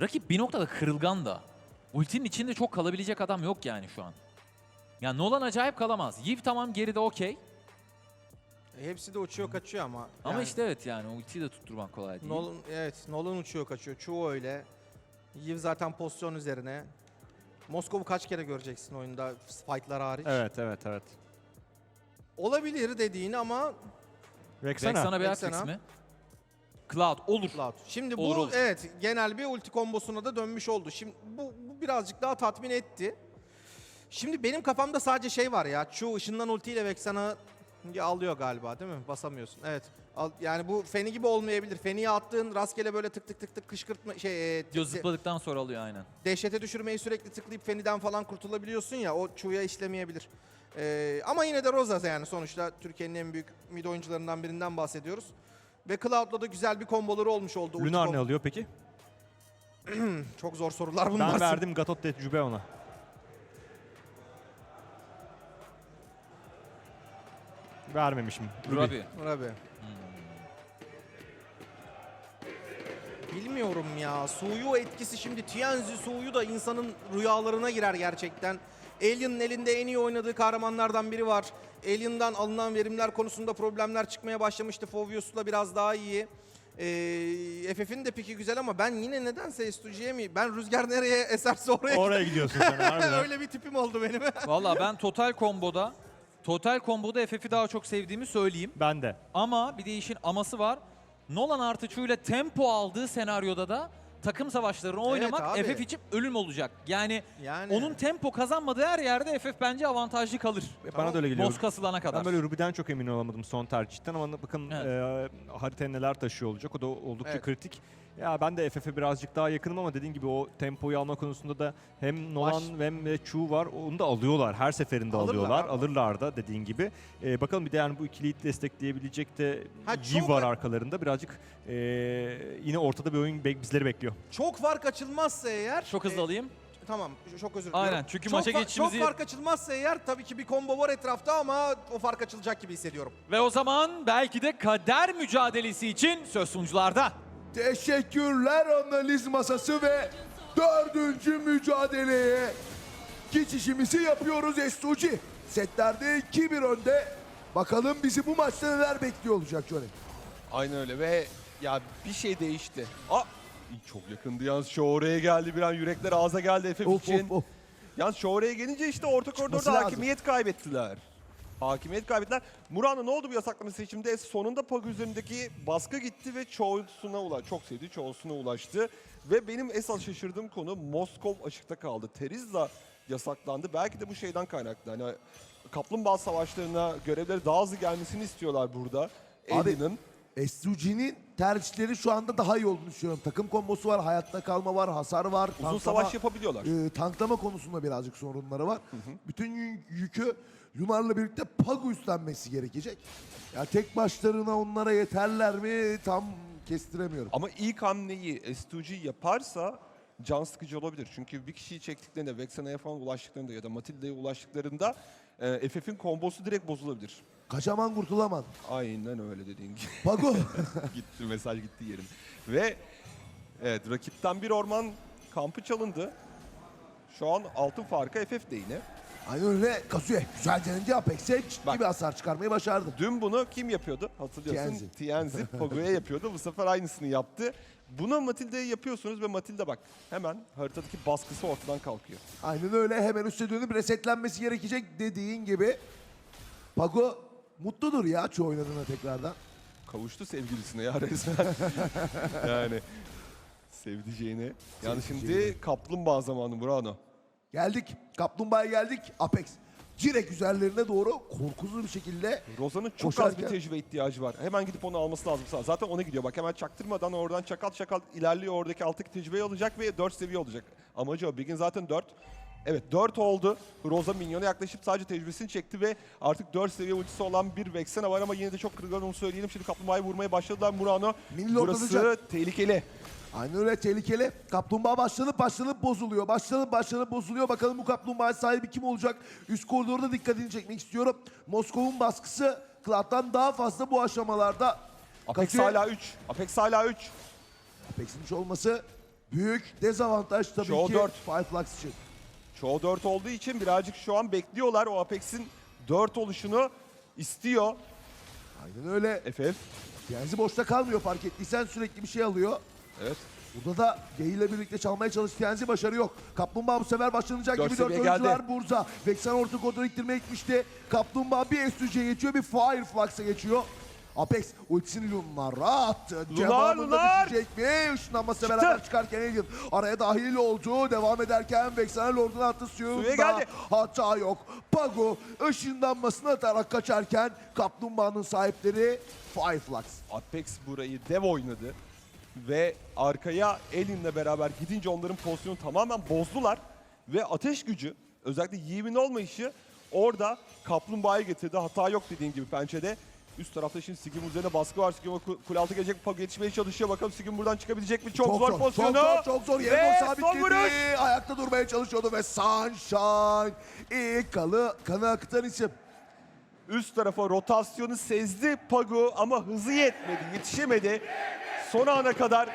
Rakip bir noktada kırılgan da. Ultinin içinde çok kalabilecek adam yok yani şu an. Yani Nolan acayip kalamaz. Yiv tamam geride okey. E, hepsi de uçuyor kaçıyor ama. Ama yani işte evet yani ultiyi de tutturmak kolay değil. Nolan, evet Nolan uçuyor kaçıyor. Çoğu öyle. Yiv zaten pozisyon üzerine. Moskov'u kaç kere göreceksin oyunda fightlar hariç. Evet evet evet. Olabilir dediğin ama Vexana. Vexana Beatrix Vexana. mi? Cloud olur. Cloud. Şimdi bu olur. evet genel bir ulti kombosuna da dönmüş oldu. Şimdi bu, bu birazcık daha tatmin etti. Şimdi benim kafamda sadece şey var ya. Şu ışından ultiyle Vexana alıyor galiba değil mi? Basamıyorsun. Evet. Al- yani bu Feni gibi olmayabilir. Feni'ye attığın rastgele böyle tık tık tık tık kışkırtma şey e, Diyor tık- zıpladıktan sonra alıyor aynen. dehşete düşürmeyi sürekli tıklayıp Feni'den falan kurtulabiliyorsun ya o çuya işlemeyebilir. Ee, ama yine de Rosa yani sonuçta Türkiye'nin en büyük mid oyuncularından birinden bahsediyoruz. Ve Cloud'la da güzel bir komboları olmuş oldu. ulti Lunar ne alıyor peki? Çok zor sorular bunlar. Ben verdim Gatot tecrübe ona. Vermemişim. Ruby. Ruby. Abi. Bilmiyorum ya. Suyu etkisi şimdi Tianzi suyu da insanın rüyalarına girer gerçekten. Alien'ın elinde en iyi oynadığı kahramanlardan biri var. Alien'dan alınan verimler konusunda problemler çıkmaya başlamıştı. Fovius'la biraz daha iyi. Ee, FF'in de piki güzel ama ben yine nedense Estuji'ye mi? Ben rüzgar nereye eserse oraya Oraya gidiyorsun sen harbiden. Öyle bir tipim oldu benim. Valla ben total komboda Total komboda FF'i daha çok sevdiğimi söyleyeyim. Ben de. Ama bir de işin aması var. Nolan artı ile tempo aldığı senaryoda da takım savaşlarını oynamak abi. FF için ölüm olacak. Yani, Yani. onun tempo kazanmadığı her yerde FF bence avantajlı kalır. Bana da öyle geliyor. Boss kasılana kadar. Ben böyle Ruby'den çok emin olamadım son tercihten ama bakın Evet. e, haritaya neler taşıyor olacak. O da oldukça Evet. kritik. Ya ben de FF'e birazcık daha yakınım ama dediğin gibi o tempoyu alma konusunda da hem Nolan Baş- hem de Chu var. Onu da alıyorlar. Her seferinde Alırlar alıyorlar. abi. Alırlar da dediğin gibi. E, bakalım bir de yani bu ikiliyi destekleyebilecek de Ha, çok- var arkalarında. Birazcık e, yine ortada bir oyun be- bizleri bekliyor. Çok fark açılmazsa eğer... Çok hızlı e, alayım. Tamam çok özür diliyorum. Aynen, çünkü çok maça fa- geçişimizi- Çok fark açılmazsa eğer tabii ki bir combo var etrafta ama o fark açılacak gibi hissediyorum. Ve o zaman belki de kader mücadelesi için söz sunucularda. Teşekkürler analiz masası ve dördüncü mücadeleye geçişimizi yapıyoruz Estuci. Setlerde 2-1 önde. Bakalım bizi bu maçta neler bekliyor olacak Johnny. Aynen öyle ve ya bir şey değişti. Aa çok yakındı yalnız şu oraya geldi bir an yürekler ağza geldi Of için. of of. Yalnız şu oraya gelince işte orta koridorda lazım. hakimiyet kaybettiler. Hakimiyet kaybettiler. Murano ne oldu bu yasaklama seçimde? Sonunda Pog üzerindeki baskı gitti ve çoğusuna ulaştı. Çok sevdiği çoğusuna ulaştı. Ve benim esas şaşırdığım konu Moskov açıkta kaldı. Terizla yasaklandı. Belki de bu şeyden kaynaklı. Hani kaplumbağa savaşlarına görevleri daha hızlı gelmesini istiyorlar burada. Abi. Estuci'nin tercihleri şu anda daha iyi olduğunu düşünüyorum. Takım kombosu var, hayatta kalma var, hasar var. Uzun tanklama- savaş yapabiliyorlar. e, tanklama konusunda birazcık sorunları var. Bütün yü- yükü Lunar'la birlikte Pagu üstlenmesi gerekecek. Ya tek başlarına onlara yeterler mi tam kestiremiyorum. Ama ilk hamleyi S2G yaparsa can sıkıcı olabilir. Çünkü bir kişiyi çektiklerinde, Vexena'ya falan ulaştıklarında ya da Matilda'ya ulaştıklarında e, FF'in kombosu direkt bozulabilir. Kaçaman kurtulaman. Aynen öyle dediğin gibi. Pagu. gitti, mesaj gitti yerim. Ve evet rakipten bir orman kampı çalındı. Şu an altın farkı FF'de yine. Aynen öyle Kazuya. Güzel denedi Apex'e ciddi Bak. bir hasar çıkarmayı başardı. Dün bunu kim yapıyordu? Hatırlıyorsun. Tienzi. Pogo'ya yapıyordu. Bu sefer aynısını yaptı. Bunu Matilda'ya yapıyorsunuz ve Matilda bak hemen haritadaki baskısı ortadan kalkıyor. Aynen öyle hemen üste dönüp resetlenmesi gerekecek dediğin gibi. Pagu mutludur ya çoğu oynadığına tekrardan. kavuştu sevgilisine ya resmen. yani sevdiceğine. Yani şimdi kaplumbağa zamanı Murano. Geldik. Kaplumbağa'ya geldik. Apex. Direkt üzerlerine doğru korkusuz bir şekilde Roza'nın çok az bir Koşarken- tecrübe ihtiyacı var. Hemen gidip onu alması lazım. Zaten ona gidiyor. Bak hemen çaktırmadan oradan çakal çakal ilerliyor. Oradaki alttaki tecrübeyi alacak ve 4 seviye olacak. Amacı o. Bigin zaten 4. Evet 4 oldu. Roza minyona yaklaşıp sadece tecrübesini çekti ve artık 4 seviye ultisi olan bir Vexena var ama yine de çok kırılgan onu söyleyelim. Şimdi kaplumbağayı vurmaya başladılar Murano. Mini Burası lordlanacak. tehlikeli. Aynen öyle tehlikeli. Kaplumbağa başlanıp başlanıp bozuluyor. Başlanıp başlanıp bozuluyor. Bakalım bu kaplumbağa sahibi kim olacak? Üst koridorda dikkatini çekmek istiyorum. Moskov'un baskısı Cloud'dan daha fazla bu aşamalarda. Apex Kazuya- hala 3. Apex hala 3. Apex'in üç olması büyük dezavantaj tabii Show ki dört. Fireflux için. Çoğu 4 olduğu için birazcık şu an bekliyorlar. O Apex'in 4 oluşunu istiyor Aynen öyle. FF. Genzi boşta kalmıyor fark ettiysen sürekli bir şey alıyor. Evet. Burada da Gay ile birlikte çalmaya çalıştı. Genzi başarı yok. Kaplumbağa bu sefer başlanacak Dört gibi dört oyuncular geldi. burada. Vexen orta koridora ittirmeye gitmişti. Kaplumbağa bir S3'e geçiyor bir Fireflux'a geçiyor. Apex ultisini Lunar'a attı. Lunar, Lunar! düşecek mi? Işınlanması beraber çıkarken Alien araya dahil oldu. Devam ederken Vexen'e Lord'unu attı. Geldi. hata yok. Pago ışınlanmasını atarak kaçarken Kaplumbağa'nın sahipleri Fireflux. Apex burayı dev oynadı. Ve arkaya Alien'le beraber gidince onların pozisyonu tamamen bozdular. Ve ateş gücü özellikle Yiğim'in olmayışı orada kaplumbağayı getirdi. Hata yok dediğin gibi pençede. Üst tarafta şimdi Sigim üzerine baskı var. Sigim'e ku- kule altı gelecek. Pago yetişmeye çalışıyor. Bakalım Sigim buradan çıkabilecek mi? Çok, zor, pozisyonu. Çok zor, çok zor. Doğru son sabitledi. Ayakta durmaya çalışıyordu ve Sunshine ilk kanı, kanı akıtan isim. Üst tarafa rotasyonu sezdi Pagu ama hızı yetmedi, yetişemedi. Son ana kadar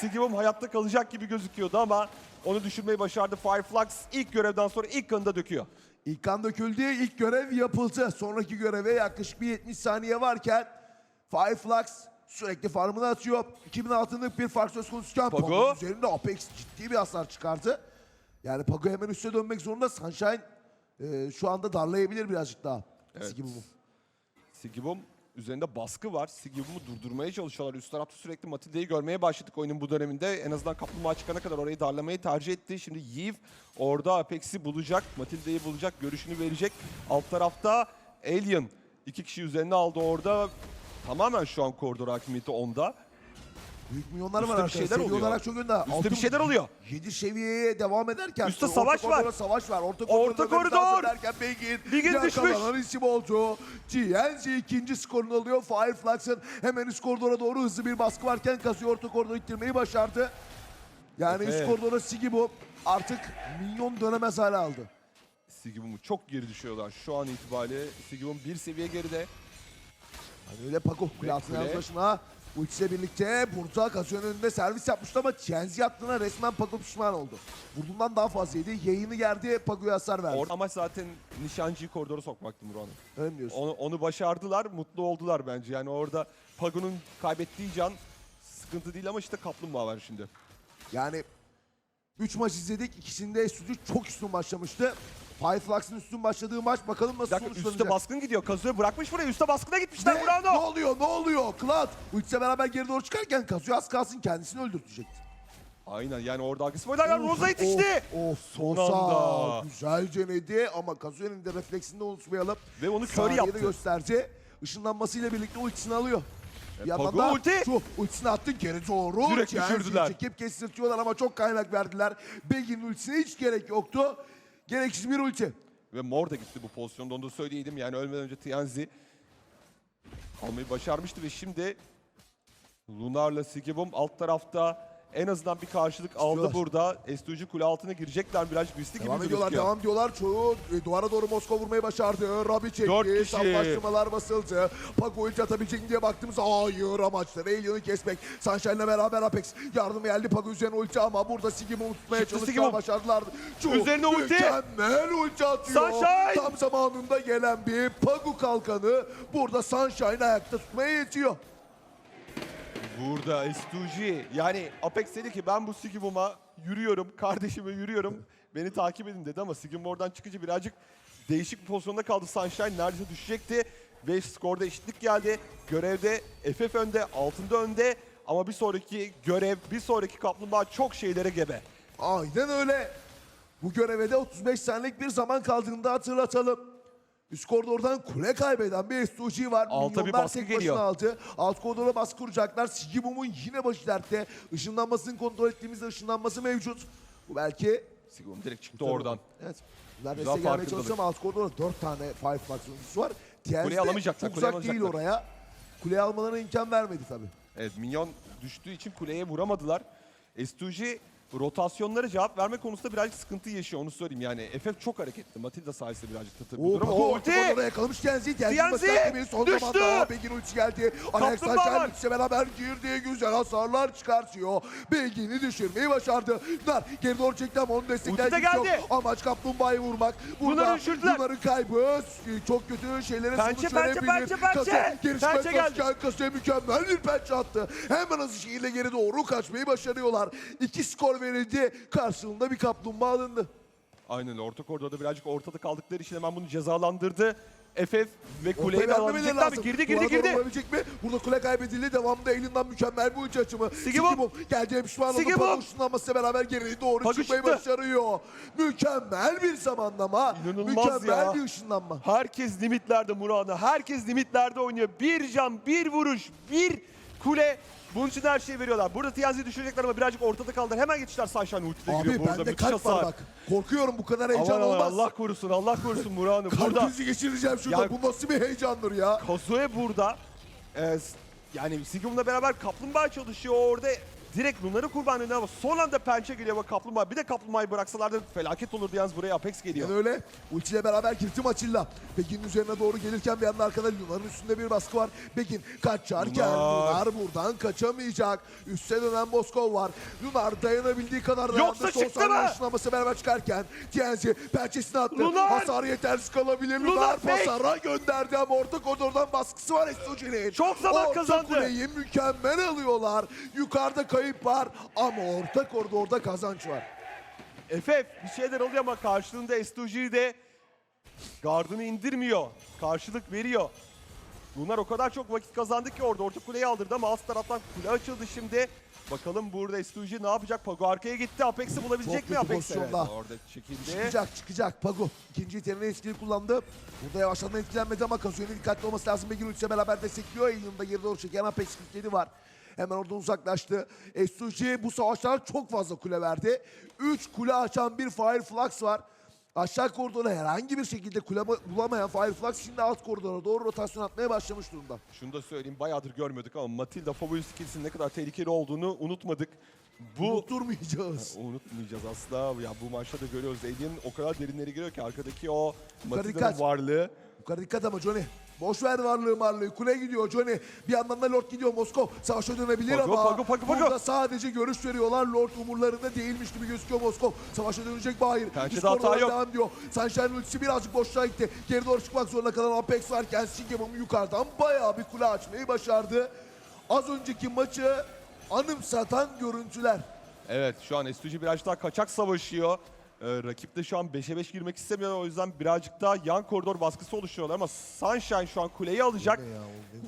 Sigimum hayatta kalacak gibi gözüküyordu ama onu düşürmeyi başardı. Fireflux ilk görevden sonra ilk kanında döküyor. İlk kan döküldü, ilk görev yapıldı. Sonraki göreve yaklaşık bir 70 saniye varken Fireflux sürekli farmını atıyor. 2000 altınlık bir fark söz konusuyken Pago. Pago'nun üzerinde Apex ciddi bir hasar çıkardı. Yani Pago hemen üste dönmek zorunda. Sunshine e, şu anda darlayabilir birazcık daha. Evet. Sigimum'u. Sigimum üzerinde baskı var. Sigimum'u durdurmaya çalışıyorlar. Üst tarafta sürekli Matilda'yı görmeye başladık oyunun bu döneminde. En azından kaplumbağa çıkana kadar orayı darlamayı tercih etti. Şimdi Yiv orada Apex'i bulacak. Matilda'yı bulacak. Görüşünü verecek. Alt tarafta Alien. iki kişi üzerine aldı orada. Tamamen şu an koridor hakimiyeti onda. Büyük milyonlar Üstte var bir arkadaşlar. şeyler Seviye oluyor. olarak çok önde. Üstte bir şeyler oluyor. 7 seviyeye devam ederken Üstte orta savaş koridora var. Savaş var. Orta, Orta koridora koridor. müdahale ederken Begin, Begin düşmüş. yakalanan isim oldu. GNZ ikinci skorunu alıyor. Fireflux'ın hemen üst koridora doğru hızlı bir baskı varken Kazuya orta koridoru ittirmeyi başardı. Yani üst Evet. koridora Sigibo artık milyon dönemez hale aldı. Sigimum'u çok geri düşüyorlar. Şu an itibariyle Sigimum bir seviye geride. Hani öyle Pago kule altına kule. yaklaşma. Ultisiyle birlikte burada Kazuyanın önünde servis yapmıştı ama Chenzi attığına resmen Pago pişman oldu. Vurduğundan daha fazlaydı. Yayını gerdi Pago'ya hasar verdi. Orada amaç zaten nişancıyı koridora sokmaktı Muran'ın. Öyle mi diyorsun? Onu, onu başardılar, mutlu oldular bence. Yani orada Pagu'nun kaybettiği can sıkıntı değil ama işte kaplumbağa var şimdi. Yani 3 maç izledik. İkisinde Estüdyo çok üstün başlamıştı. Fireflux'ın üstün başladığı maç bakalım nasıl dakika üste sonuçlanacak. baskın gidiyor. Kazuya bırakmış buraya. Üste baskına gitmişler Ne? Ne Murano. oluyor? Ne oluyor? Cloud ultisiyle beraber geri doğru çıkarken Kazuya az kalsın kendisini öldürtecekti. Aynen yani orada agresif oynarken Rosa yetişti. Of, of anda. güzel denedi ama Kazuya'nın de refleksini de unutmayalım. Ve onu kör Saniyede yaptı. gösterdi. Işınlanmasıyla birlikte ultisini alıyor. Bir yandan da ulti. şu ultisini attı geri doğru. Direkt düşürdüler. Çekip kestirtiyorlar ama çok kaynak verdiler. Begin'in ultisine hiç gerek yoktu. Gereksiz bir ulti. Ve Mor da gitti bu pozisyonda onu da söyleyeydim. Yani ölmeden önce Tianzi almayı başarmıştı ve şimdi Lunar'la Sigibum alt tarafta en azından bir karşılık aldı İstiyorlar. burada. S2G kule altına girecekler biraz riskli gibi Devam ediyorlar, gözüküyor. devam diyorlar. Çoğu e, duvara doğru Moskova vurmayı başardı. Rabi Dört çekti, kişi. saflaştırmalar basıldı. Pago ulti atabilecek mi diye baktığımız hayır amaçları Alien'ı kesmek. Sunshine'la beraber Apex yardım geldi Pago üzerine ulti ama burada Sigimum'u tutmaya Çıktı çalıştılar, Sigimum. başardılar. Çoğu Üzerine ulti. Mükemmel ulti atıyor. Sunshine. Tam zamanında gelen bir Pago kalkanı burada Sunshine ayakta tutmaya yetiyor. Burada S2G yani Apex dedi ki ben bu Sigimum'a yürüyorum, kardeşime yürüyorum. Beni takip edin dedi ama Sigimum oradan çıkınca birazcık değişik bir pozisyonda kaldı. Sunshine neredeyse düşecekti. Ve skorda eşitlik geldi. Görevde FF önde, altında önde. Ama bir sonraki görev, bir sonraki kaplumbağa çok şeylere gebe. Aynen öyle. Bu göreve de 35 saniyelik bir zaman kaldığını da hatırlatalım. Üst koridordan kule kaybeden bir SUG var. Alta bir baskı geliyor. aldı. Alt koridora baskı kuracaklar. Sigibum'un yine başı dertte. Işınlanmasını kontrol ettiğimizde ışınlanması mevcut. Bu belki... Sigimum direkt çıktı oradan. Evet. Bunlar Güzel desteğe gelmeye ama alt koridorda 4 tane Fireflux oyuncusu var. TNT Kuleyi alamayacaklar, Çok uzak değil oraya. Kuleyi almalarına imkan vermedi tabii. Evet minyon düştüğü için kuleye vuramadılar. S2G rotasyonlara cevap verme konusunda birazcık sıkıntı yaşıyor onu söyleyeyim yani. FF çok hareketli. Matilda sayesinde birazcık tıtır bir Oo, orta ulti! koridora yakalamış başlarken bir son düştü. zamanda Begin ultisi geldi. Alex Kaplumbağa Sanchez var. ultisiyle beraber girdi. Güzel hasarlar çıkartıyor. Begin'i düşürmeyi başardı. Yunar geri doğru çekti ama onu destekler Ulti de güç yok. geldi. Amaç kaplumbağayı vurmak. Burada Yunar'ı düşürdüler. Yunar'ın kaybı çok kötü şeylere Pençe, sonuç pençe, verebilir. pençe, pençe. Kase geri Pençe geldi. Kase mükemmel bir pençe attı. Hemen hızlı şekilde geri doğru kaçmayı başarıyorlar. İki skor verildi. Karşılığında bir kaplumbağa alındı. Aynen. Orta koridorda birazcık ortada kaldıkları için hemen bunu cezalandırdı. FF ve vermemeleri alabilecekler mi? Girdi girdi girdi. vurabilecek mi? Burada kule kaybedildi. Devamında elinden mükemmel bir uç açımı. Sigibum. Sigibum geleceğe pişman oldu. Pago ışınlanmasıyla beraber geriye doğru Pago çıkmayı çıktı. başarıyor. Mükemmel bir zamanlama. İnanılmaz mükemmel ya. bir ışınlanma. Herkes limitlerde Murana. Herkes limitlerde oynuyor. Bir can, bir vuruş, bir kule. Bunun için her şeyi veriyorlar. Burada Tiazi'yi düşürecekler ama birazcık ortada kaldılar. Hemen geçişler Sunshine ultide giriyor Abi burada. bende Müthiş kalp var bak. Korkuyorum bu kadar heyecan aman, olmaz. Allah korusun, Allah korusun Muran'ı. Kalp Burada krizi geçireceğim şurada. Ya- Bu nasıl bir heyecandır ya? Kazuya burada. Ee, s- yani Sigum'la beraber kaplumbağa çalışıyor orada. Direkt Lunar'ı kurban ediyor ama son anda pençe geliyor ve kaplumbağa. Bir de kaplumbağayı bıraksalardı felaket olurdu yalnız buraya Apex geliyor. Yani öyle. Ultiyle beraber girdi Maçilla. Begin'in üzerine doğru gelirken bir yandan arkada Lunar'ın üstünde bir baskı var. Begin kaçarken Lunar. Lunar buradan kaçamayacak. Üste dönen Moskov var. Lunar dayanabildiği kadar dayandı. Yoksa Son çıktı mı? ışınlaması beraber çıkarken Tienzi pençesini attı. Lunar! Hasarı yetersiz kalabilir. Lunar Lunar fake! pasara gönderdi ama orta koridordan baskısı var Estoji'nin. Çok zaman orta kazandı. kuleyi mükemmel alıyorlar. Yukarıda kayıp var ama orta koridorda kazanç var. FF bir şeyler oluyor ama karşılığında S2G de gardını indirmiyor. Karşılık veriyor. Bunlar o kadar çok vakit kazandı ki orada orta kuleyi aldırdı ama alt taraftan kule açıldı şimdi. Bakalım burada S2G ne yapacak? Pago arkaya gitti. Apex'i bulabilecek Çok mi Apex? Evet, pozisyonda. orada çekildi. Çıkacak çıkacak Pago. İkinci yeteneğini etkili kullandı. Burada yavaşlama etkilenmedi ama Kazuyo'nun dikkatli olması lazım. Begin Ultis'e beraber destekliyor. Yanında geri doğru çeken Apex 47 var. Hemen oradan uzaklaştı. S2G bu savaşlar çok fazla kule verdi. 3 kule açan bir Fireflux var. Aşağı koridora herhangi bir şekilde kule bulamayan Fireflux şimdi alt koridora doğru rotasyon atmaya başlamış durumda. Şunu da söyleyeyim bayağıdır görmüyorduk ama Matilda Fabulous skills'in ne kadar tehlikeli olduğunu unutmadık. Bu Unutturmayacağız. unutmayacağız asla. Ya bu maçta da görüyoruz. Alien o kadar derinleri giriyor ki arkadaki o dikkat. varlığı. Yukarı dikkat ama Johnny. Boş ver varlığı varlığı. Kule gidiyor Johnny. Bir yandan da Lord gidiyor Moskov. Savaşa dönebilir Pago, ama Pago, Pago, Pago. burada sadece görüş veriyorlar. Lord umurlarında değilmiş gibi gözüküyor Moskov. Savaşa dönecek mi? Hayır. Üst hata yok. Devam ediyor. Sunshine ultisi birazcık boşluğa gitti. Geri doğru çıkmak zorunda kalan Apex varken Sigma'mı yukarıdan bayağı bir kule açmayı başardı. Az önceki maçı anımsatan görüntüler. Evet şu an S2G birazcık daha kaçak savaşıyor. Ee, rakip de şu an 5'e 5 girmek istemiyor. O yüzden birazcık daha yan koridor baskısı oluşturuyorlar ama Sunshine şu an kuleyi alacak.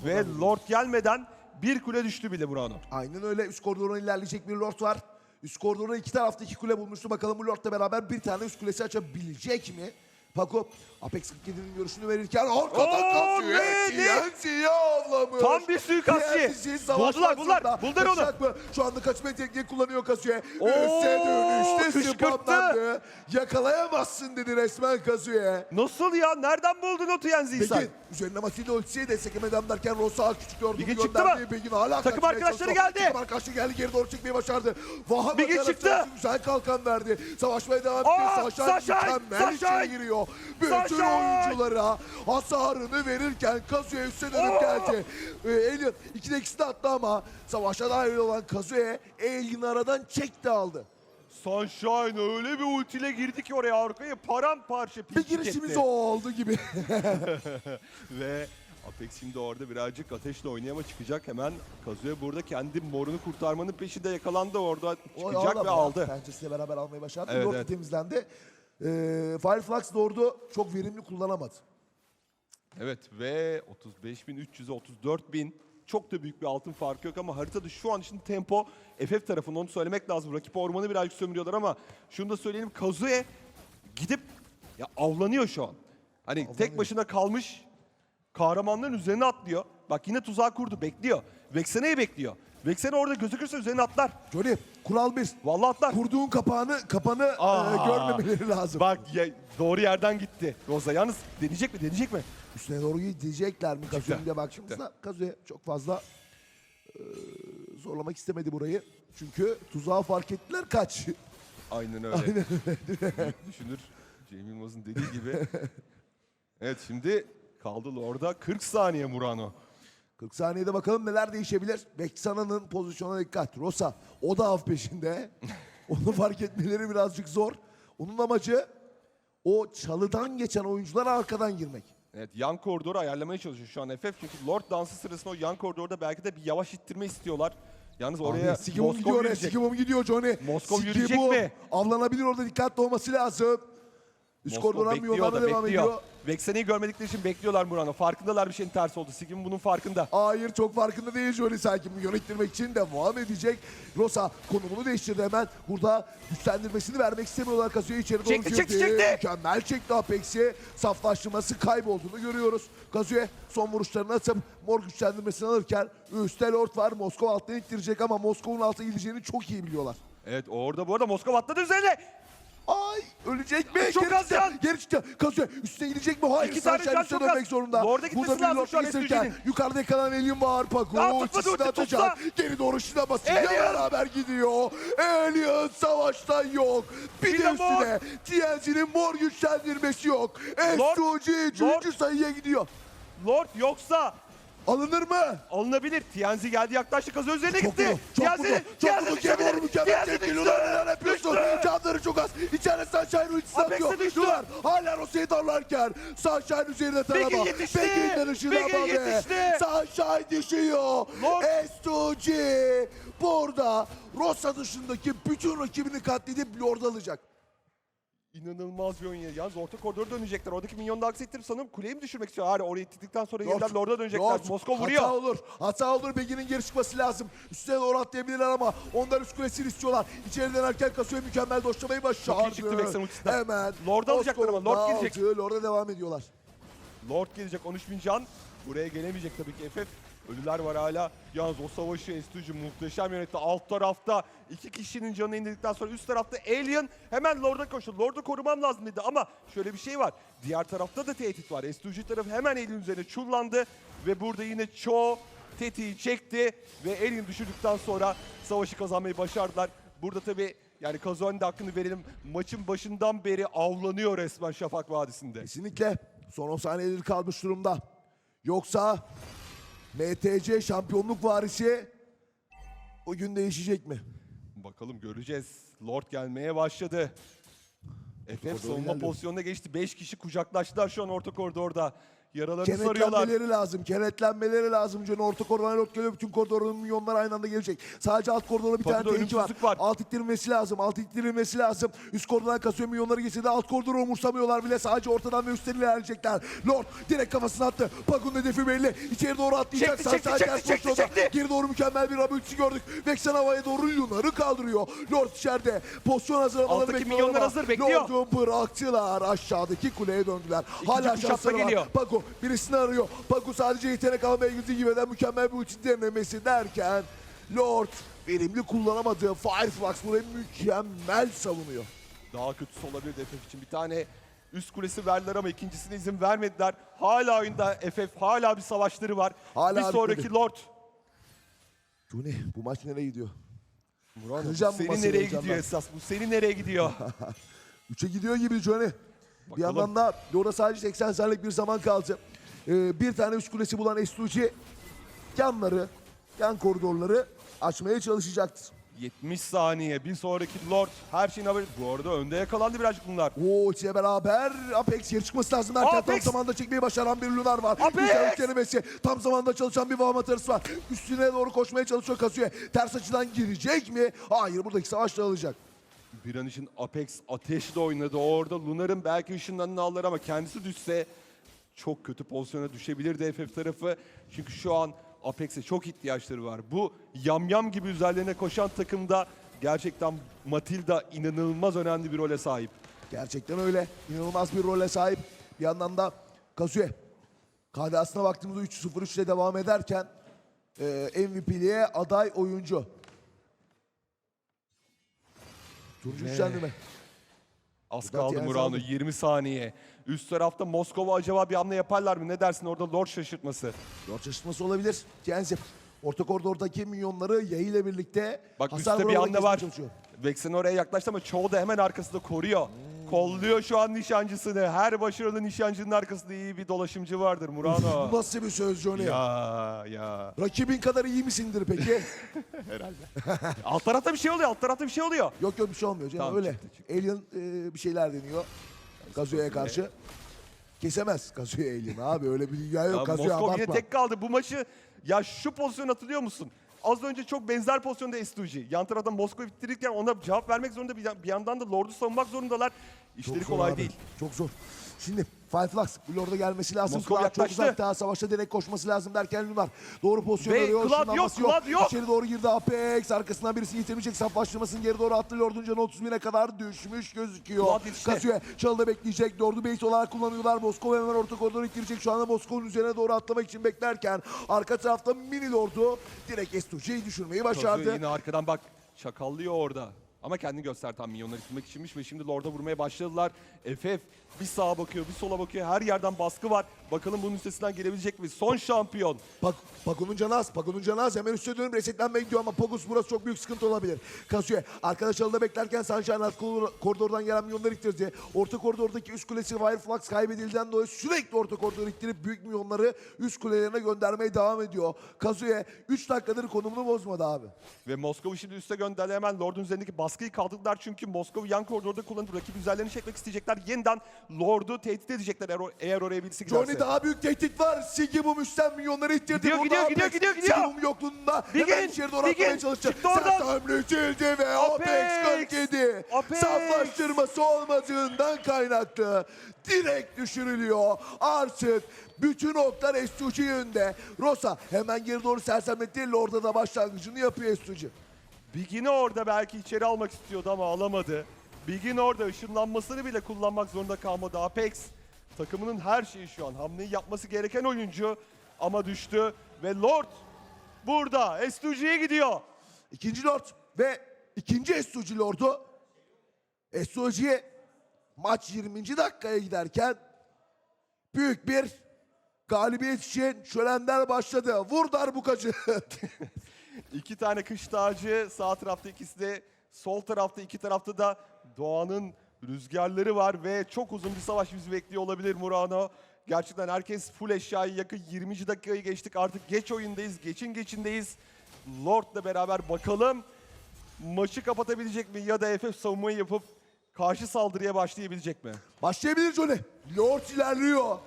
Ve Lord gelmeden bir kule düştü bile Burano. Aynen öyle. Üst koridoruna ilerleyecek bir Lord var. Üst koridora iki tarafta iki kule bulmuştu. Bakalım bu Lord'la beraber bir tane üst kulesi açabilecek mi? Paco Apex 47'nin görüşünü verirken arkadan kasıyor. TNC'ye avlamış. Tam bir suikastçı. Buldular, buldular, buldular onu. Şu anda kaçma tekniği kullanıyor Kazuya. Oo, Üste dönüşte spamlandı. Yakalayamazsın dedi resmen Kazuya. Nasıl ya? Nereden buldun o Tienzi'yi sen? Begin üzerine Matilda ultisiye desteklemeden derken Rosa küçük yordu. Begin çıktı mı? Begin hala Takım arkadaşları geldi. Takım arkadaşları geldi geri doğru çekmeyi başardı. Vahan Bakar'a çıktı. Güzel kalkan verdi. Savaşmaya devam ediyor. Sunshine Sunshine, mükemmel içeri Bütün Sunshine. oyunculara hasarını verirken Kazuya üstüne dönüp Oo. geldi. Ee, Alien ikide ikisi de attı ama savaşa dahil olan Kazuya Alien aradan çekti aldı. Sunshine öyle bir ultiyle girdi ki oraya arkaya paramparça Bir girişimiz o oldu gibi. Ve Apex şimdi orada birazcık ateşle oynayama çıkacak. Hemen Kazuya burada kendi morunu kurtarmanın peşinde yakalandı orada çıkacak ve aldı. Pençesiyle beraber almayı başardı. Evet, Lord evet. temizlendi. Ee, Fireflux Lord'u çok verimli kullanamadı. Evet ve 35.300'e 34.000 çok da büyük bir altın farkı yok ama haritada şu an için tempo FF tarafında onu söylemek lazım. Rakip ormanı birazcık sömürüyorlar ama şunu da söyleyelim Kazuya gidip ya avlanıyor şu an. Hani tek başına kalmış kahramanların üzerine atlıyor. Bak yine tuzağı kurdu bekliyor. Vexena'yı bekliyor. Vexena orada gözükürse üzerine atlar. Johnny kural bir. Vallahi atlar. Kurduğun kapağını kapanı e, görmemeleri lazım. Bak ya, doğru yerden gitti. Roza yalnız deneyecek mi deneyecek mi? Üstüne doğru gidecekler mi Kazuya diye baktığımızda Kazuya çok fazla e, zorlamak istemedi burayı. Çünkü tuzağı fark ettiler kaç. Aynen öyle. Büyük düşünür. Cem Yılmaz'ın dediği gibi. evet şimdi kaldı orada 40 saniye Murano. 40 saniyede bakalım neler değişebilir. Beksana'nın pozisyona dikkat. Rosa o da av peşinde. Onu fark etmeleri birazcık zor. Onun amacı o çalıdan geçen oyunculara arkadan girmek. Evet yan koridoru ayarlamaya çalışıyor şu an FF. Çünkü Lord dansı sırasında o yan koridorda belki de bir yavaş ittirme istiyorlar. Yalnız oraya Abi, Sigimum Moskov gidiyor oraya. yürüyecek. Sigimum gidiyor Johnny. Moskov yürüyecek Sigimum mi? Avlanabilir orada dikkatli olması lazım. Üst Moskov koridordan bekliyor da devam bekliyor. ediyor. Vexen'i görmedikleri için bekliyorlar Murano. Farkındalar bir şeyin tersi oldu. Sigim bunun farkında. Hayır çok farkında değil Johnny sanki milyon ittirmek için devam edecek. Rosa konumunu değiştirdi hemen. Burada güçlendirmesini vermek istemiyorlar. Kazuya içeri doğru Çekti, girdi. çekti, çekti. Mükemmel çekti Apex'i. Saflaştırması kaybolduğunu görüyoruz. Kazuya son vuruşlarını atıp mor güçlendirmesini alırken üstte Lord var. Moskova alttan ittirecek ama Moskova'nın alta gideceğini çok iyi biliyorlar. Evet orada bu arada Moskova atladı üzerine. Ay ölecek mi? Çok Geri az çıktı, can. Geri çıktı. Kazuya üstüne gidecek mi? Hayır. İki tane Sunshine can üstüne çok dönmek az. zorunda. Lord'a gitmesi Burada lazım şu an SSG'nin. Yukarıda kalan Alien var. Paku. Ya, tutma, Ultisini tutma, atacak. tutma. Geri doğru şuna basınca Alien. beraber gidiyor. Alien savaşta yok. Bir, Bir de de mor. üstüne TNC'nin mor güçlendirmesi yok. Lord, SOG 3. Lord. sayıya gidiyor. Lord yoksa Alınır mı? alınabilir. Tienzi geldi yaklaştı kazı üzerine Çok gitti. vurdu, çok vurdu, Tienzi, çok. Kevin mükemmel tepki. düştü. Lunar neler yapıyorsun? Canları çok az. İçeride Sunshine ultisi atıyor. Lunar hala Rosa'yı darlarken Sunshine üzerinde tarama. Begin yetişti. Begin bağlı. yetişti. Sunshine düşüyor. Lord. S2G burada Rosa dışındaki bütün rakibini katledip Lord alacak. İnanılmaz bir oyun ya. Yalnız orta koridora dönecekler. Oradaki minyonu da aksettirip sanırım kuleyi mi düşürmek istiyor? Hayır orayı ittikten sonra yeniden Lord, Lord'a dönecekler. Lord, Moskova vuruyor. Hata olur. Hata olur. Begin'in geri çıkması lazım. Üstüne doğru atlayabilirler ama onlar üst kulesini istiyorlar. İçeri dönerken Kasuya mükemmel doşlamayı başardı. çıktı Vexen ultisinden. Hemen. Lord'u alacaklar ama, Lord gelecek. Lord'a devam ediyorlar. Lord gelecek 13 bin can. Buraya gelemeyecek tabii ki FF. Ölüler var hala. Yalnız o savaşı Estucu muhteşem yönetti. Alt tarafta iki kişinin canını indirdikten sonra üst tarafta Alien hemen Lord'a koştu. Lord'u korumam lazım dedi ama şöyle bir şey var. Diğer tarafta da tehdit var. Estucu tarafı hemen Alien üzerine çullandı ve burada yine Cho tetiği çekti ve Alien düşürdükten sonra savaşı kazanmayı başardılar. Burada tabii yani Kazuha'nın da hakkını verelim. Maçın başından beri avlanıyor resmen Şafak Vadisi'nde. Kesinlikle son 10 saniyeleri kalmış durumda. Yoksa MTC şampiyonluk varisi o gün değişecek mi? Bakalım göreceğiz. Lord gelmeye başladı. FF savunma ilerliyor. pozisyonuna geçti. 5 kişi kucaklaştılar şu an orta koridorda. Yaralarını sarıyorlar. Kenetlenmeleri lazım. Kenetlenmeleri lazım. Canı orta koridordan Lord geliyor. Bütün koridorun milyonlar aynı anda gelecek. Sadece alt koridorda bir tane Kapıda tehlike var. var. Alt ittirilmesi lazım. Alt ittirilmesi lazım. Üst koridordan kasıyor milyonları geçti de alt koridoru umursamıyorlar bile. Sadece ortadan ve üstten ilerleyecekler. Lord direkt kafasına attı. Pakun hedefi belli. İçeri doğru atlayacak. Çekti, çekti, çekti, çekti, pozisyonda. çekti. Geri doğru mükemmel bir rabültüsü gördük. Vexen havaya doğru Lunar'ı kaldırıyor. Lord içeride. Pozisyon hazırlamaları Alttaki bekliyorlar milyonlar ama hazır, bekliyor. Lord'u bıraktılar. Aşağıdaki kuleye döndüler. Hala kuşatma şansları var. geliyor. Birisini arıyor. Paku sadece yetenek almaya gücü gibi eden mükemmel bir ulti denemesi derken Lord verimli kullanamadığı Fireflux burayı mükemmel savunuyor. Daha kötüsü olabilir FF için. Bir tane üst kulesi verdiler ama ikincisine izin vermediler. Hala oyunda FF hala bir savaşları var. Hala bir sonraki bitmedi. Lord. Juni bu maç nereye gidiyor? Murat, bu seni nereye gidiyor esas? Bu seni nereye gidiyor? Üçe gidiyor gibi Johnny. Bir yandan da orada sadece 80 saniyelik bir zaman kaldı. Ee, bir tane üst kulesi bulan Estuci yanları, yan koridorları açmaya çalışacaktır. 70 saniye. Bir sonraki Lord. Her şeyin haberi. Bu arada önde yakalandı birazcık bunlar. Oo ile beraber Apex geri çıkması lazım derken tam zamanda çekmeyi başaran bir Lunar var. Apex! Güzel denemesi. Tam zamanda çalışan bir Vahmat var. Üstüne doğru koşmaya çalışıyor Kazuya. Ters açıdan girecek mi? Hayır buradaki savaş dağılacak. Bir için Apex ateşle oynadı. Orada Lunar'ın belki ışınlarını alır ama kendisi düşse çok kötü pozisyona düşebilirdi FF tarafı. Çünkü şu an Apex'e çok ihtiyaçları var. Bu yamyam gibi üzerlerine koşan takımda gerçekten Matilda inanılmaz önemli bir role sahip. Gerçekten öyle. İnanılmaz bir role sahip. Bir yandan da Kazuya. KDA'sına baktığımızda 3-0-3 ile devam ederken e, MVP'liğe aday oyuncu. Turuncu güçlendirme. Az Buradan kaldı Tienzi Murano aldı. 20 saniye. Üst tarafta Moskova acaba bir hamle yaparlar mı? Ne dersin orada Lord şaşırtması? Lord şaşırtması olabilir. Tienzi Orta koridordaki minyonları yayı ile birlikte Bak hasar üstte bir vurarak anda kesmeye var. çalışıyor. Vexen oraya yaklaştı ama çoğu da hemen arkasında koruyor. Kolluyor şu an nişancısını. Her başarılı nişancının arkasında iyi bir dolaşımcı vardır Murano. Bu nasıl bir söz Johnny? ya ya. Rakibin kadar iyi misindir peki? Alt tarafta bir şey oluyor. Alt tarafta bir şey oluyor. yok yok bir şey olmuyor canım Tamam, öyle. çıktı. Alien e, bir şeyler deniyor. Kazuya karşı. Kesemez Kazuya Alien abi öyle bir dünya yok Ya Kazuya Moskov yine abartma. tek kaldı. Bu maçı ya şu pozisyon hatırlıyor musun? Az önce çok benzer pozisyonda Estuji. Yan taraftan Moskova ittirirken ona cevap vermek zorunda. Bir bir yandan da Lord'u savunmak zorundalar. İşleri kolay abi, değil. Çok zor. Şimdi Fireflux bu Lord'a gelmesi lazım. Moskova Cloud çok yaklaştı. uzakta. Savaşta direkt koşması lazım derken Lunar. Doğru pozisyon Ve arıyor. Cloud ışınlanması yok, Cloud yok. İçeri doğru girdi Apex. Arkasından birisi yitirmeyecek. Saflaştırmasını geri doğru attı. Lord'un canı 30 bine kadar düşmüş gözüküyor. Cloud yetişti. Kazuya çalıda bekleyecek. Lord'u base olarak kullanıyorlar. Moskova hemen orta koridora girecek. Şu anda Moskova'nın üzerine doğru atlamak için beklerken arka tarafta mini Lord'u direkt Estuji'yi düşürmeyi başardı. Kazuya yine arkadan bak çakallıyor orada. Ama kendini göster tam milyonları tutmak içinmiş ve şimdi Lord'a vurmaya başladılar. FF bir sağa bakıyor bir sola bakıyor. Her yerden baskı var. Bakalım bunun üstesinden gelebilecek mi? Son şampiyon. Pak Paku'nun canı az. Paku'nun canı az. Hemen üstüne dönüp resetlenmeye gidiyor ama Pogus burası çok büyük sıkıntı olabilir. Kazuya arkadaş alıda beklerken Sunshine alt kor- koridordan gelen milyonları ittirdi. Orta koridordaki üst kulesi Fireflux kaybedildiğinden dolayı sürekli orta koridoru ittirip büyük milyonları üst kulelerine göndermeye devam ediyor. Kazuya 3 dakikadır konumunu bozmadı abi. Ve Moskova'yı şimdi üste gönderdi hemen Lord'un üzerindeki baskıyı kaldırdılar çünkü Moskova yan koridorda kullanıp rakip üzerlerini çekmek isteyecekler. Yeniden Lord'u tehdit edecekler eğer, eğer oraya birisi giderse. Johnny daha büyük tehdit var. Sigibum üstten milyonları ittirdi. Gidiyor, gidiyor, gidiyor, gidiyor, gidiyor. Sigibum yokluğunda Begin, hemen içeri doğru atmaya çalışacak. çıktı oradan. Sersemletildi ve Apex, Apex, 47. Apex. Saflaştırması olmadığından kaynaklı. Direkt düşürülüyor. Artık bütün oklar Estuci yönünde. Rosa hemen geri doğru sersemletti. Lord'a da başlangıcını yapıyor Estuci. Bigin'i orada belki içeri almak istiyordu ama alamadı. Bigin orada ışınlanmasını bile kullanmak zorunda kalmadı. Apex takımının her şeyi şu an. Hamleyi yapması gereken oyuncu ama düştü ve Lord burada Estuji'ye gidiyor. İkinci Lord ve ikinci Estuci Lord'u Estuci'ye maç 20. dakikaya giderken büyük bir galibiyet için şölenler başladı. Vur darbukacı. İki tane kış tacı sağ tarafta ikisi de sol tarafta iki tarafta da doğanın rüzgarları var ve çok uzun bir savaş bizi bekliyor olabilir Murano. Gerçekten herkes full eşyayı yakın 20. dakikayı geçtik artık geç oyundayız geçin geçindeyiz. Lord'la beraber bakalım maçı kapatabilecek mi ya da FF savunmayı yapıp karşı saldırıya başlayabilecek mi? Başlayabilir Johnny. Lord ilerliyor.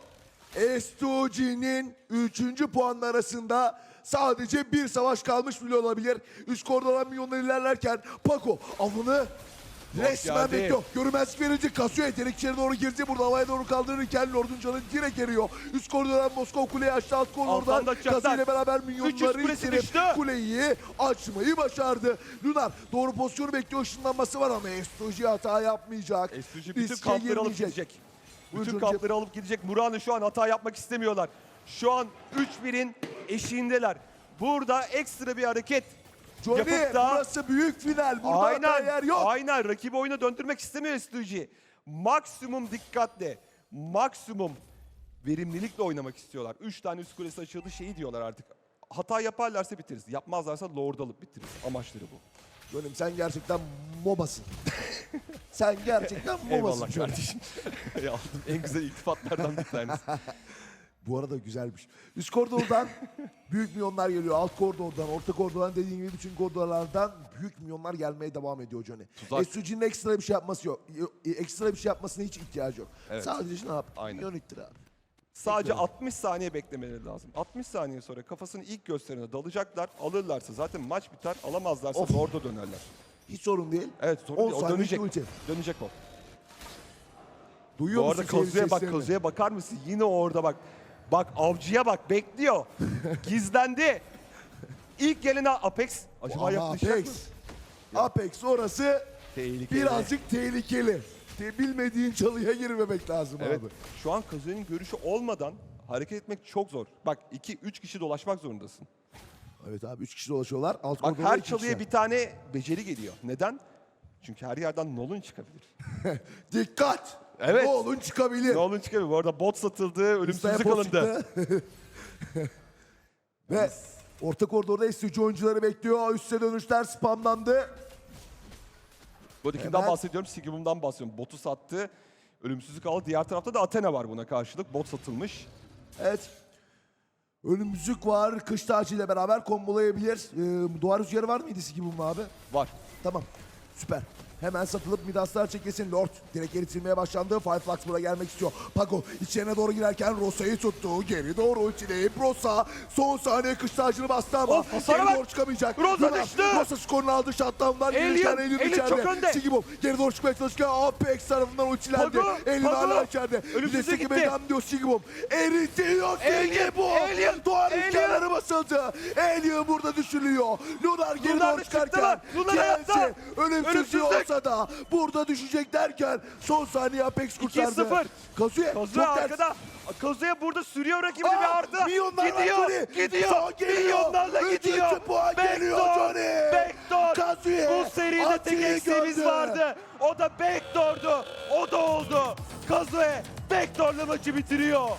Estuci'nin 3. puanla arasında sadece bir savaş kalmış bile olabilir. Üst koridordan milyonlar ilerlerken Paco avını resmen bekliyor. Görünmezlik verici kasıyor yetenek içeri doğru girdi. Burada havaya doğru kaldırırken Lord'un canı direkt eriyor. Üst koridordan Moskova kuleyi açtı. Alt koridordan ile beraber milyonları itirip kuleyi açmayı başardı. Lunar doğru pozisyonu bekliyor. Işınlanması var ama Estuci hata yapmayacak. Estuji bütün kampları alıp gidecek. Bütün Johnny. kampları alıp gidecek. Murano şu an hata yapmak istemiyorlar. Şu an 3-1'in eşiğindeler. Burada ekstra bir hareket Johnny yapıp da burası büyük final. Burada aynen, yer yok. aynen rakibi oyuna döndürmek istemiyor Estuji. Maksimum dikkatle, maksimum verimlilikle oynamak istiyorlar. 3 tane üst kulesi açıldı şeyi diyorlar artık. Hata yaparlarsa bitiririz. Yapmazlarsa Lord alıp bitiririz. Amaçları bu. Johnny'm sen gerçekten mobasın. sen gerçekten mobasın. Eyvallah kardeşim. Ya, en güzel iltifatlardan bir tanesi. Bu arada güzelmiş. Üst koridordan büyük milyonlar geliyor. Alt koridordan, orta koridordan dediğim gibi bütün koridorlardan büyük milyonlar gelmeye devam ediyor Johnny. Tuzak. Estuji'nin ekstra bir şey yapması yok. Ekstra bir şey yapmasına hiç ihtiyacı yok. Evet. Sadece ne yap? Aynen. Milyon ittir abi. Sadece Bekliyorum. 60 saniye beklemeleri lazım. 60 saniye sonra kafasının ilk gösterine dalacaklar. Alırlarsa zaten maç biter. Alamazlarsa Of. Lord'a dönerler. Hiç sorun değil. Evet sorun 10 değil. O dönecek. ulti. Dönecek o. Duyuyor Bu arada musun seyirci Kazuya bak seslerini? Kazuya bakar mısın? Yine orada bak. Bak avcıya bak bekliyor. Gizlendi. İlk gelene Apex. Acaba Ama yaklaşacak mı? Apex. Apex orası Tehlikeli. birazcık tehlikeli. Te- Bilmediğin çalıya girmemek lazım Evet. abi. Şu an Kazuya'nın görüşü olmadan hareket etmek çok zor. Bak 2-3 kişi dolaşmak zorundasın. Evet abi 3 kişi dolaşıyorlar. Alt Bak koridorda her iki çalıya kişi. bir tane beceri geliyor. Neden? Çünkü her yerden Nolan çıkabilir. Dikkat! Evet. Ne olun çıkabilir. Nolan çıkabilir. Bu arada bot satıldı, ölümsüzlük Instagram alındı. çıktı. Ve Orta koridorda SUG oyuncuları bekliyor. Üste dönüşler spamlandı. Kimden Evet. bahsediyorum? Sigmund'dan bahsediyorum. Botu sattı. Ölümsüzlük aldı. Diğer tarafta da Athena var buna karşılık. Bot satılmış. Evet. Önümüzlük var. Kış tacıyla beraber kombolayabilir. Ee, duvar rüzgarı var mıydı Sigibum abi? Var. Tamam. Süper. Hemen satılıp Midaslar çekilsin. Lord direkt eritilmeye başlandı. Fireflux buraya gelmek istiyor. Pago içerine doğru girerken Rosa'yı tuttu. Geri doğru ultileyip Rosa son saniye kış tacını bastı ama Of, geri doğru çıkamayacak. Rosa Luna, düştü. Rosa skorunu aldı. Shutdown'dan gelirken Alien içeride. çok önde. Sigibum geri doğru çıkmaya çalışırken Apex tarafından ultilendi. Pago. hala içeride. Videsi gitti. gibi diyor Sigibum. Eritiyor Alien, Sigibum. Alien, Alien. rüzgarları basıldı. Alien burada düşürülüyor. Lunar geri Lunar doğru çıkarken. Lunar hayatta. Ölümsüzlüğü Ölümsüzlük. Olsa da burada düşecek derken son saniye Apex kurtardı. 2-0. Kazuya Kazuya çok ters. arkada. Kazuya burada sürüyor rakibini Aa, ve Arda. milyonlar Gidiyor. Johnny. Gidiyor. Son geliyor. Milyonlarla Üçüncü gidiyor. puan geliyor Johnny. Backdoor. Kazuya Bu seride tek Ati'yi eksiğimiz gördü. vardı. O da backdoor'du. O da oldu. Kazuya backdoor'la maçı bitiriyor.